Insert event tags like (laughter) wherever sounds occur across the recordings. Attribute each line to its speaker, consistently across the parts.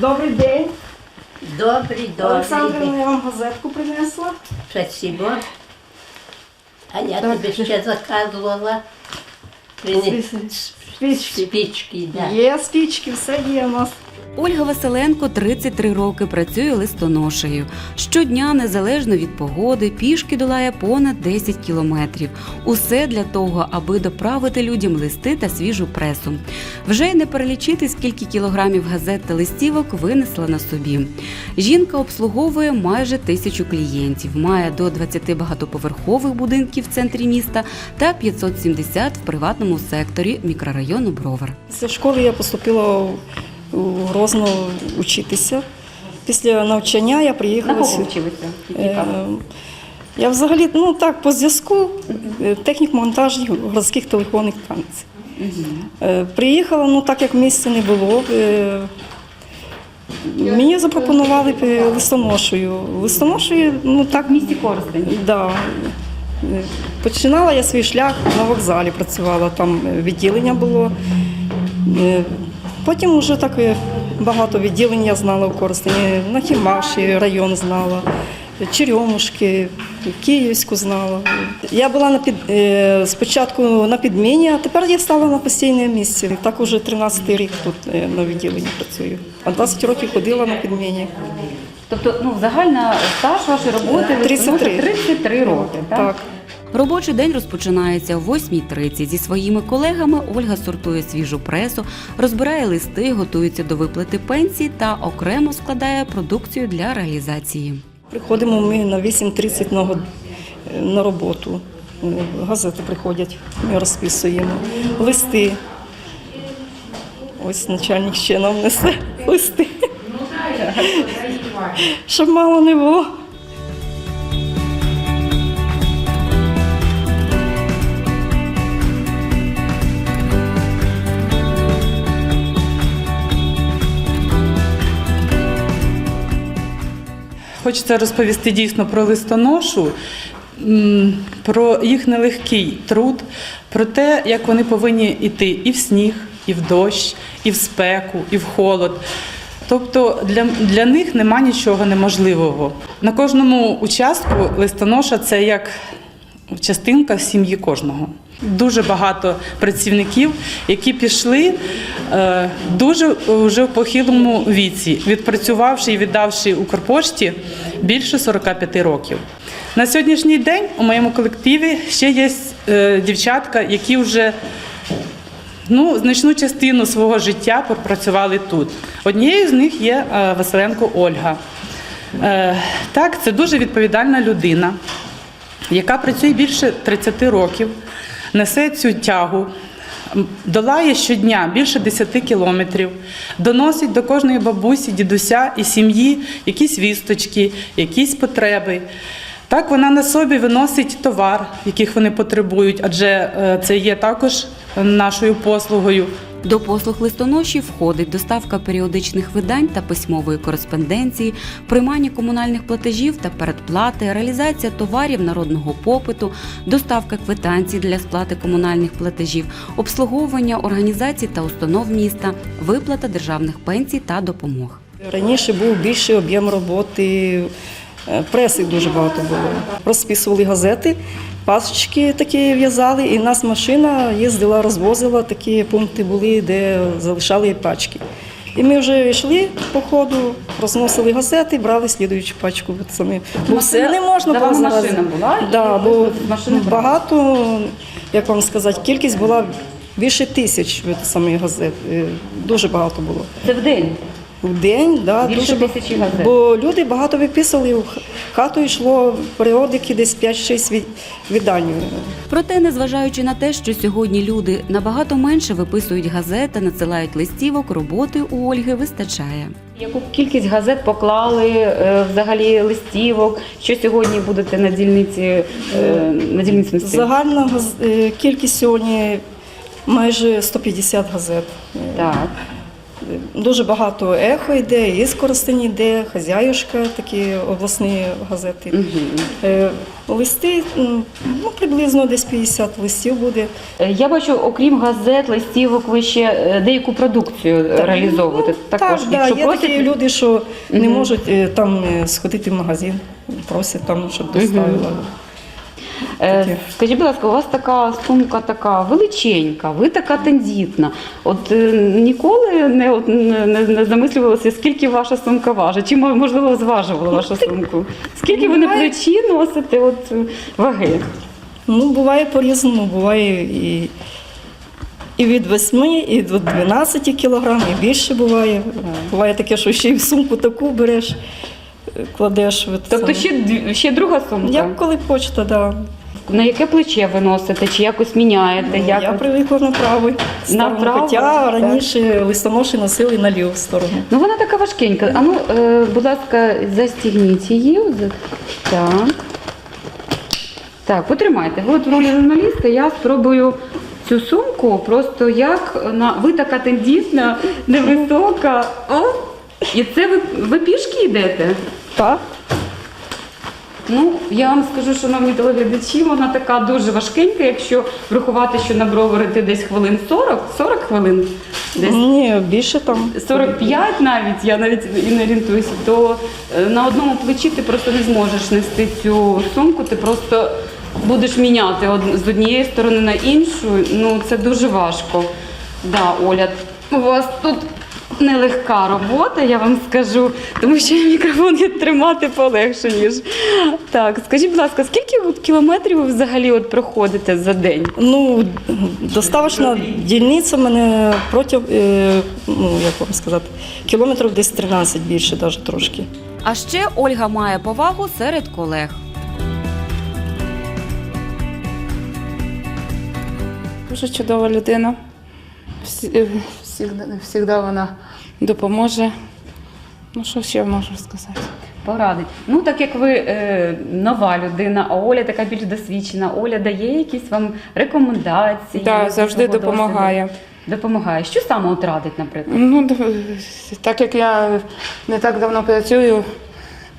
Speaker 1: Добрий, добрий день.
Speaker 2: Добрий, добрий.
Speaker 1: Олександрівна, я вам газетку принесла.
Speaker 2: Спасибо. А я тобі ще заказувала. Прині-
Speaker 1: Спички.
Speaker 2: Спички, да.
Speaker 1: Є спічки, все є у нас.
Speaker 3: Ольга Василенко 33 роки працює листоношею. Щодня, незалежно від погоди, пішки долає понад 10 кілометрів. Усе для того, аби доправити людям листи та свіжу пресу. Вже й не перелічити, скільки кілограмів газет та листівок винесла на собі. Жінка обслуговує майже тисячу клієнтів, має до 20 багатоповерхових будинків в центрі міста та 570 в приватному секторі мікрорайону Бровар.
Speaker 1: Після школи я поступила у- Грозно вчитися. Після навчання я приїхала сюди.
Speaker 3: вчилися?
Speaker 1: Е, Я взагалі ну так по зв'язку е, технік монтажів городських телефонних станцій. Е, Приїхала, ну так як місця не було. Мені запропонували листоношою. Листоношою, ну так. В місті Коростень. Да. Починала я свій шлях на вокзалі, працювала, там е, відділення було. Е, Потім вже так е, багато відділень я знала в Коростені, на Хімаші район знала, Черемушки, Київську знала. Я була на під, спочатку на підміні, а тепер я стала на постійне місце. Так уже 13 рік тут на відділенні працюю. А 20 років ходила на підміні.
Speaker 3: Тобто, ну, загальна стаж вашої роботи
Speaker 1: 33.
Speaker 3: 33 роки, так?
Speaker 1: Так.
Speaker 3: Робочий день розпочинається о 8.30. Зі своїми колегами Ольга сортує свіжу пресу, розбирає листи, готується до виплати пенсії та окремо складає продукцію для реалізації.
Speaker 1: Приходимо ми на 8.30 на, на роботу. Газети приходять, ми розписуємо. Листи. Ось начальник ще нам несе листи. Щоб мало не було.
Speaker 4: Хочеться розповісти дійсно про листоношу, про їх нелегкий труд, про те, як вони повинні йти і в сніг, і в дощ, і в спеку, і в холод. Тобто для, для них нема нічого неможливого. На кожному участку листоноша це як частинка сім'ї кожного. Дуже багато працівників, які пішли е, дуже вже в похилому віці, відпрацювавши і віддавши Укрпошті більше 45 років. На сьогоднішній день у моєму колективі ще є е, дівчатка, які вже ну, значну частину свого життя пропрацювали тут. Однією з них є е, Василенко Ольга. Так, це дуже відповідальна людина, яка працює більше 30 років, несе цю тягу, долає щодня більше 10 кілометрів, доносить до кожної бабусі, дідуся і сім'ї якісь вісточки, якісь потреби. Так вона на собі виносить товар, яких вони потребують, адже е, це є також нашою послугою.
Speaker 3: До послуг листоноші входить доставка періодичних видань та письмової кореспонденції, приймання комунальних платежів та передплати, реалізація товарів народного попиту, доставка квитанцій для сплати комунальних платежів, обслуговування організацій та установ міста, виплата державних пенсій та допомог.
Speaker 1: Раніше був більший об'єм роботи, преси дуже багато було. Розписували газети, пасочки такі в'язали, і нас машина їздила, розвозила, такі пункти були, де залишали пачки. І ми вже йшли по ходу, розносили газети, брали слідуючу пачку. Самі. Бо все не можна було зараз.
Speaker 3: машина була,
Speaker 1: Да, бо багато, як вам сказати, кількість була більше тисяч самих газет. Е, Дуже багато було.
Speaker 3: Це в день.
Speaker 1: В день, да,
Speaker 3: Більше
Speaker 1: дуже
Speaker 3: тисячі газет.
Speaker 1: Бо люди багато виписували, в хату йшло періодики десь 5-6 від- видань.
Speaker 3: Проте, незважаючи на те, що сьогодні люди набагато менше виписують газет та надсилають листівок, роботи у Ольги вистачає.
Speaker 5: Яку кількість газет поклали, е, взагалі листівок? Що сьогодні будете на дільниці, е, на дільниці?
Speaker 1: Загальна е, кількість сьогодні майже 150 газет.
Speaker 5: Так.
Speaker 1: Дуже багато ехо йде, і Коростень йде, хазяюшка, такі обласні газети. Е, Листи, ну, приблизно десь 50 листів буде.
Speaker 5: Е, Я бачу, окрім газет, листівок, ви ще е, деяку продукцію е, реалізовуєте. Також,
Speaker 1: так, да, є
Speaker 5: просять,
Speaker 1: такі люди, що не
Speaker 5: Мгм.
Speaker 1: можуть там сходити в магазин, просять там, щоб доставила.
Speaker 5: Е. Скажіть, будь ласка, у вас така сумка така величенька, ви така тендітна. От е, ніколи не, от, не, не, замислювалися, скільки ваша сумка важить? Чи мо- можливо зважували вашу сумку? Скільки ви на
Speaker 1: Буває.
Speaker 5: плечі носите от, е, ваги?
Speaker 1: Ну, буває по-різному, буває і, і від 8, і до 12 кілограм, і більше буває. Буває таке, що ще й в сумку таку береш, кладеш. от
Speaker 5: Тобто ще, дві- ще друга сумка?
Speaker 1: Як коли почта, да.
Speaker 5: На яке плече ви носите? Чи якось міняєте? Як
Speaker 1: Я привикла на правий сторону,
Speaker 5: правий,
Speaker 1: хоча
Speaker 5: так.
Speaker 1: раніше листоноші носили на ліву сторону.
Speaker 5: Ну вона така важкенька. А ну, е, будь ласка, застігніть її. Так. Так, потримайте. Ви от в ролі журналіста я спробую цю сумку просто як на ви така тендітна, невисока. О! І це ви, ви пішки йдете?
Speaker 1: Так.
Speaker 5: Ну, я вам скажу, шановні телеглядачі, вона така дуже важкенька, якщо врахувати, що на бровари десь хвилин 40, 40 хвилин, десь
Speaker 1: Ні, більше там.
Speaker 5: 45 навіть, я навіть і не орієнтуюся, то е, на одному плечі ти просто не зможеш нести цю сумку, ти просто будеш міняти з однієї сторони на іншу. Ну, це дуже важко. Да, Оля, у вас тут нелегка робота, я вам скажу, тому що мікрофон є тримати полегше, ніж. Так, скажіть, будь ласка, скільки кілометрів ви взагалі от проходите за день?
Speaker 1: Ну, доставочна дільниця мене проти, е, ну, як вам сказати, кілометрів десь 13 більше, навіть трошки.
Speaker 3: А ще Ольга має повагу серед колег.
Speaker 6: Дуже чудова людина. Всі, завжди вона допоможе. Ну, що ще можу сказати?
Speaker 5: Порадить. Ну, так як ви е, нова людина, а Оля така більш досвідчена, Оля дає якісь вам рекомендації.
Speaker 6: Так,
Speaker 5: з
Speaker 6: завжди допомагає.
Speaker 5: досвіду? Допомагає. Що саме от радить, наприклад?
Speaker 6: Ну, так як я не так давно працюю,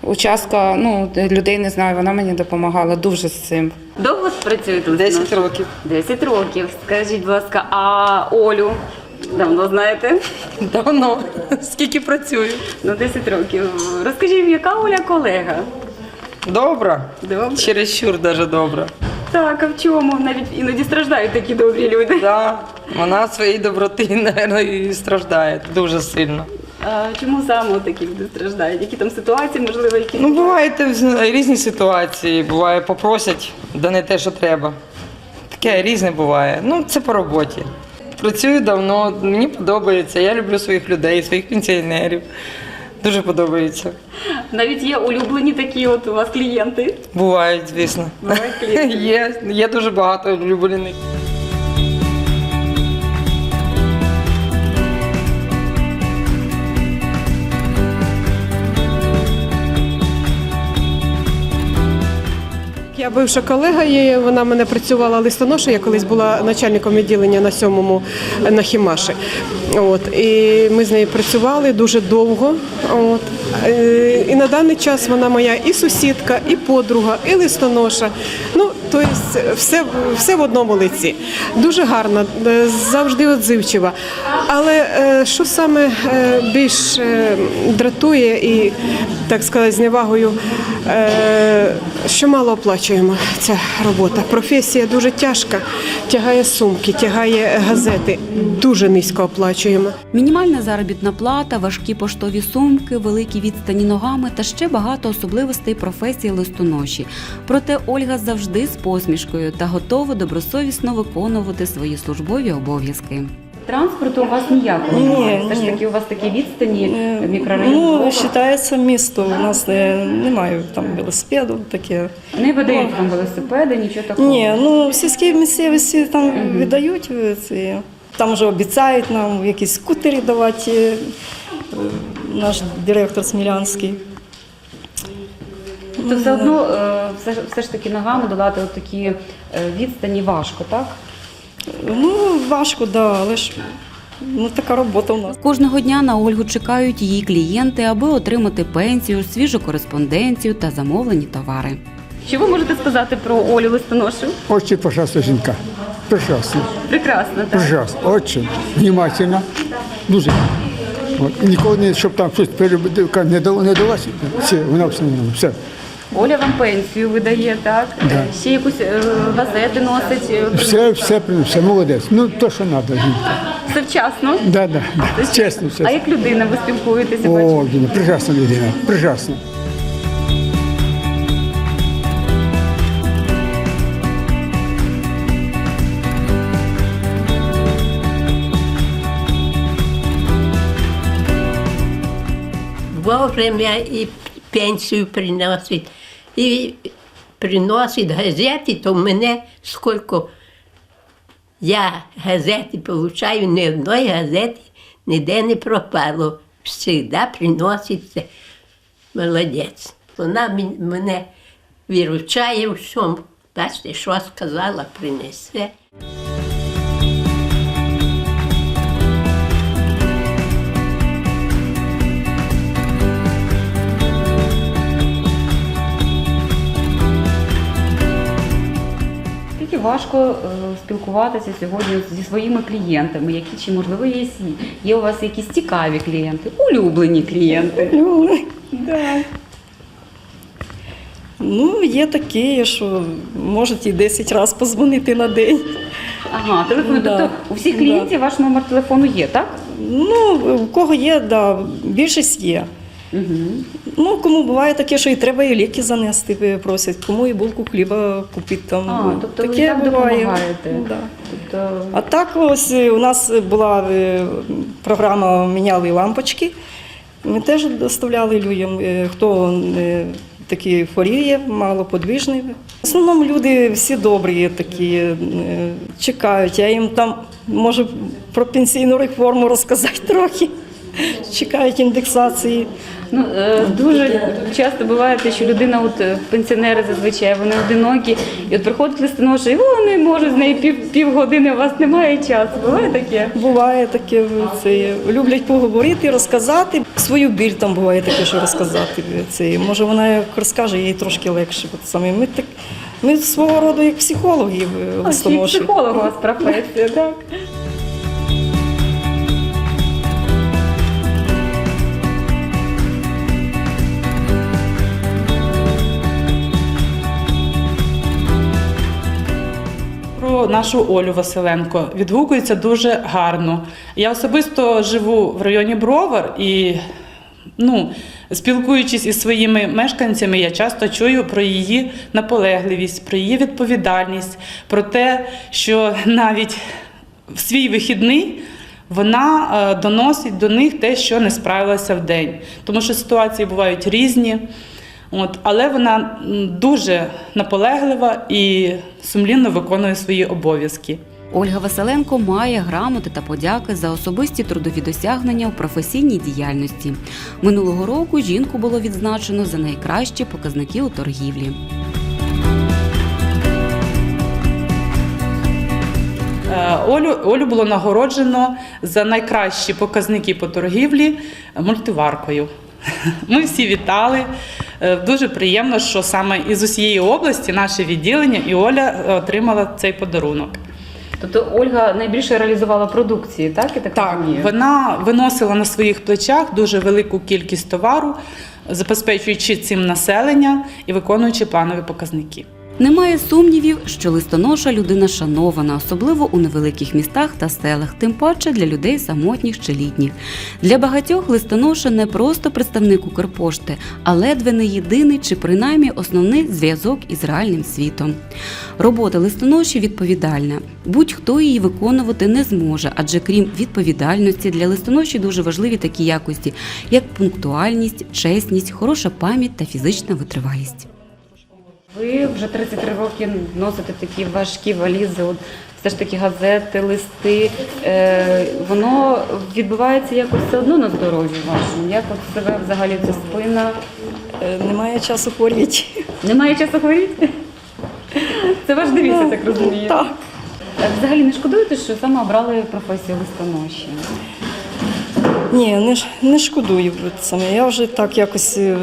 Speaker 6: участка ну, людей не знаю, вона мені допомагала дуже з цим.
Speaker 5: Довго працюєте?
Speaker 7: 10 років.
Speaker 5: 10 років. Скажіть, будь ласка, а Олю давно знаєте? (laughs)
Speaker 7: Давно. Скільки працюю.
Speaker 5: Ну, 10 років. Розкажіть, яка Оля колега?
Speaker 7: Добре.
Speaker 5: Добре.
Speaker 7: Чересчур даже добре.
Speaker 5: Так, а в чому? Навіть іноді страждають такі добрі люди.
Speaker 7: Да. Вона своєї доброти, (laughs) мабуть, і страждає дуже сильно.
Speaker 5: А чому саме такі люди страждають? Які там ситуації, можливо, які
Speaker 7: Ну, бувають різні ситуації. Буває, попросять, да не те, що треба. Таке різне буває. Ну, це по роботі. Працюю давно, мені подобається. Я люблю своїх людей, своїх пенсіонерів. Дуже подобається.
Speaker 5: навіть є улюблені такі от у вас клієнти.
Speaker 7: Бувають, звісно.
Speaker 5: Бувають клієнти. (laughs)
Speaker 7: Є, є дуже багато улюблених.
Speaker 8: Я бивша колега її, вона мене працювала листоноша, я колись була начальником відділення на сьомому е, на Хімаші. От, і ми з нею працювали дуже довго. От. Е, І на даний час вона моя і сусідка, і подруга, і листоноша. Ну, тобто все, все в одному лиці. Дуже гарна, завжди відзивчива. Але що саме більш дратує і, так сказати, з невагою, е, що мало оплачуємо ця робота. Професія дуже тяжка, тягає сумки, тягає газети, дуже низько оплачуємо.
Speaker 3: Мінімальна заробітна плата, важкі поштові сумки, великі відстані ногами та ще багато особливостей професії листоноші. Проте Ольга завжди з посмішкою та готова добросовісно виконувати свої службові обов'язки.
Speaker 5: Транспорту у вас ніякого
Speaker 1: Ні,
Speaker 5: немає. Все ж
Speaker 1: ні.
Speaker 5: таки у вас такі відстані,
Speaker 1: Е,
Speaker 5: мікрорайон.
Speaker 1: Ну,
Speaker 5: Львова.
Speaker 1: вважається місто. У нас не, немає там велосипеду, таке.
Speaker 5: Не видають вам велосипеди, нічого такого.
Speaker 1: Ні, ну в сільській місцевості там віддають е, ці. Там вже обіцяють нам якісь скутери давати. е, Наш директор Смілянський.
Speaker 5: Тобто все одно е, все, ж- все ж таки ногами долати от такі е, відстані важко, так?
Speaker 1: Ну, важко, да, але ж Ну, така робота у нас.
Speaker 3: Кожного дня на Ольгу чекають її клієнти, аби отримати пенсію, свіжу кореспонденцію та замовлені товари.
Speaker 5: Що ви можете сказати про Олю Листоношу?
Speaker 9: Очень прекрасна жінка. Прекрасно.
Speaker 5: Прекрасно, так.
Speaker 9: Прекрасно. Очень. Внимательна. Дуже. От. І ніколи не, щоб там щось дало, не далося. Все, вона все, все.
Speaker 5: Оля вам пенсію видає, так?
Speaker 9: Да.
Speaker 5: Ще якусь е, газети носить. е,
Speaker 9: Все, все, все, молодець. Ну, то, що треба, жінка.
Speaker 5: Все вчасно.
Speaker 9: Да, да, да. Чесно,
Speaker 5: А
Speaker 9: чесно.
Speaker 5: як людина ви спілкуєтеся? бачу?
Speaker 9: О, людина, прекрасна людина. Прекрасна.
Speaker 2: Вовремя і пенсію приносить. І приносить газети, то в мене скільки я газети получаю, ні одної газети ніде не пропало. Всегда приноситься. Молодець. Вона мене виручає у всьому. Бачите, що сказала, принесе.
Speaker 5: Важко е, спілкуватися сьогодні зі своїми клієнтами, які чи можливо є, є у вас якісь цікаві клієнти, улюблені клієнти.
Speaker 1: Ну, да. Ну, є такі, що можуть і 10 разів позвонити на день.
Speaker 5: Ага, телефон.
Speaker 1: Да.
Speaker 5: Тобто у всіх
Speaker 1: Да.
Speaker 5: клієнтів ваш номер телефону є, так?
Speaker 1: Ну, у кого є, да, більшість є.
Speaker 5: Угу.
Speaker 1: Ну, кому буває таке, що і треба і ліки занести, е, просять, кому і булку хліба купити там.
Speaker 5: А, тобто
Speaker 1: таке
Speaker 5: і так
Speaker 1: буває.
Speaker 5: допомагаєте?
Speaker 1: Да.
Speaker 5: Тобто
Speaker 1: А так ось е, у нас була е, програма Міняли лампочки. Ми теж доставляли людям, хто такі хворіє, малоподвижний. В основному люди всі добрі, такі чекають. Я їм там можу про пенсійну реформу розказати трохи. Чекають індексації.
Speaker 5: Ну, е, дуже часто буває те, що людина, от е, пенсіонери зазвичай, вони одинокі, і от приходить листоноша, і вони можуть з неї пів, півгодини, у вас немає часу. Буває таке?
Speaker 1: Буває таке, це, люблять поговорити, розказати. Свою біль там буває таке, що розказати. Це, може, вона як розкаже, їй трошки легше. От саме ми, так, ми свого роду як психологи е, листоноші.
Speaker 5: психолог у вас професія, так?
Speaker 4: Нашу Олю Василенко відгукується дуже гарно. Я особисто живу в районі Бровар і ну, спілкуючись із своїми мешканцями, я часто чую про її наполегливість, про її відповідальність, про те, що навіть в свій вихідний. Вона е, доносить до них те, що не справилася в день, тому що ситуації бувають різні. От, але вона дуже наполеглива і сумлінно виконує свої обов'язки.
Speaker 3: Ольга Василенко має грамоти та подяки за особисті трудові досягнення у професійній діяльності. Минулого року жінку було відзначено за найкращі показники у торгівлі.
Speaker 4: Е, Олю, Олю було нагороджено за найкращі показники по торгівлі мультиваркою. (laughs) Ми всі вітали. Е, Дуже приємно, що саме із усієї області наше відділення і Оля е, отримала цей подарунок.
Speaker 5: Тобто Ольга найбільше реалізувала продукції, так? і так,
Speaker 4: Так,
Speaker 5: розумію?
Speaker 4: вона виносила на своїх плечах дуже велику кількість товару, забезпечуючи цим населення і виконуючи планові показники.
Speaker 3: Немає сумнівів, що листоноша людина шанована, особливо у невеликих містах та селах, тим паче для людей самотніх чи літніх. Для багатьох листоноша не просто представник Укрпошти, а ледве не єдиний чи принаймні основний зв'язок із реальним світом. Робота листоноші відповідальна. Будь-хто її виконувати не зможе, адже крім відповідальності для листоноші дуже важливі такі якості, як пунктуальність, чесність, хороша пам'ять та фізична витривалість.
Speaker 5: Ви вже 33 роки носите такі важкі валізи, от все ж таки газети, листи. Е, воно відбувається якось все одно на здоров'ї вашому. Як от себе взагалі ця спина?
Speaker 1: Е, Немає часу хворіти.
Speaker 5: Немає часу хворіти? Це ваш девіз, я так розумію.
Speaker 1: Так.
Speaker 5: Е, Взагалі не шкодуєте, що саме обрали професію листоноші?
Speaker 1: Ні, не, ш- не шкодую. Саме. Я вже так якось е,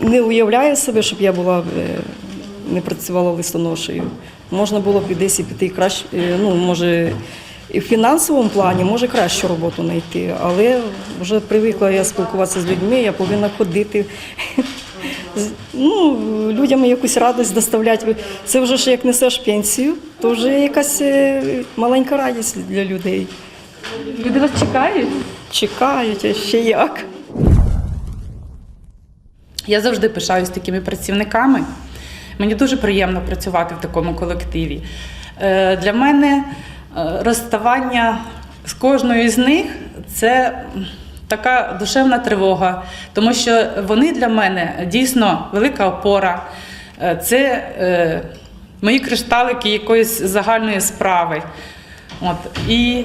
Speaker 1: не уявляю себе, щоб я була е, не працювала листоношею. Можна було б і десь і піти краще, ну, може, і в фінансовому плані, може кращу роботу знайти, але вже привикла я спілкуватися з людьми, я повинна ходити. Ну, людям якусь радість доставляти. Це вже ж як несеш пенсію, то вже якась е, маленька радість для людей.
Speaker 5: Люди вас чекають?
Speaker 1: Чекають, а ще як.
Speaker 4: Я завжди пишаюсь такими працівниками. Мені дуже приємно працювати в такому колективі. Е, Для мене е, розставання з кожною з них це така душевна тривога, тому що вони для мене дійсно велика опора. Е, Це мої кришталики якоїсь загальної справи. От. І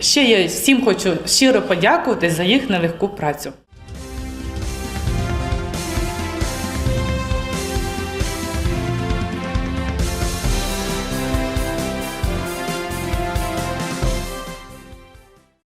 Speaker 4: ще я всім хочу щиро подякувати за їх нелегку працю.